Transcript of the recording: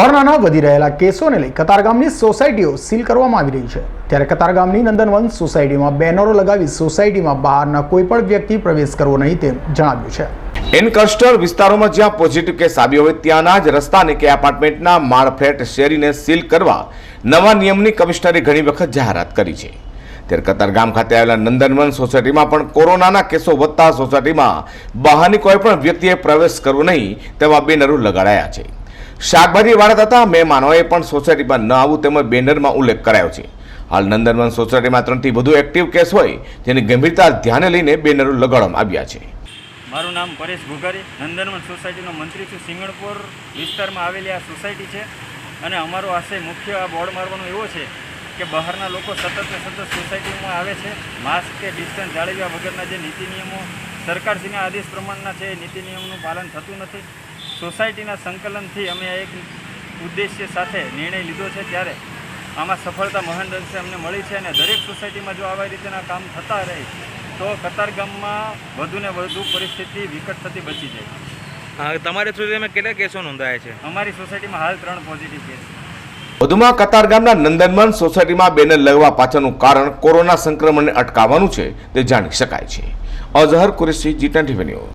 કોરોનાના વધી રહેલા કેસોને લઈ કતારગામની સોસાયટીઓ સીલ કરવામાં આવી રહી છે. ત્યારે કતારગામની નંદનવન સોસાયટીમાં બેનરો લગાવી સોસાયટીમાં બહારના કોઈ પણ વ્યક્તિ પ્રવેશ કરવો નહીં તેમ જણાવ્યું છે. ઇનકસ્ટર વિસ્તારોમાં જ્યાં પોઝિટિવ કેસ આવ્યો હોય ત્યાંના જ રસ્તાને કે એપાર્ટમેન્ટના માળ ફ્લેટ શેરીને સીલ કરવા નવા નિયમની કમિશનરે ઘણી વખત જાહેરાત કરી છે. ત્યારે કતારગામ ખાતે આવેલા નંદનવન સોસાયટીમાં પણ કોરોનાના કેસો વધતા સોસાયટીમાં બહારની કોઈ પણ વ્યક્તિએ પ્રવેશ કરવો નહીં તેવા બેનરો લગાડાયા છે. શાકભાજી વાળા તથા મહેમાનોએ પણ સોસાયટીમાં ન આવવું તેમજ બેનરમાં ઉલ્લેખ કરાયો છે. હાલ નંદનવન સોસાયટીમાં ત્રણથી વધુ એક્ટિવ કેસ હોય તેની ગંભીરતા ધ્યાને લઈને બેનરો લગાડવામાં આવ્યા છે. મારું નામ પરેશ ઘોઘારી, નંદનવન સોસાયટીનો મંત્રી છું. સિંગણપુર વિસ્તારમાં આવેલી આ સોસાયટી છે અને અમારો આશય મુખ્ય આ બોર્ડ મારવાનો એવો છે કે બહારના લોકો સતત ને સતત સોસાયટીમાં આવે છે. માસ્ક કે ડિસ્ટન્સ જાળવ્યા વગરના જે નીતિ નિયમો સરકારશ્રીના આદેશ પ્રમાણના છે એ નીતિ નિયમનું પાલન થતું નથી. સોસાયટીના સંકલનથી અમે એક ઉદ્દેશ્ય સાથે નિર્ણય લીધો છે ત્યારે આમાં સફળતા મહાન અંશે અમને મળી છે અને દરેક સોસાયટીમાં જો આવા રીતેના કામ થતા રહે તો કતારગામમાં વધુને વધુ પરિસ્થિતિ વિકટ થતી બચી જાય. હા, સોસાયટીમાં સુધીમાં કેટલા કેસો નોંધાયા છે? અમારી સોસાયટીમાં હાલ ત્રણ પોઝિટિવ કેસ વધુમાં કતારગામના નંદનવન સોસાયટીમાં બેનર લગાવવા પાછળનું કારણ કોરોના સંક્રમણને અટકાવવાનું છે તે જાણી શકાય છે. Azhar Qureshi G twenty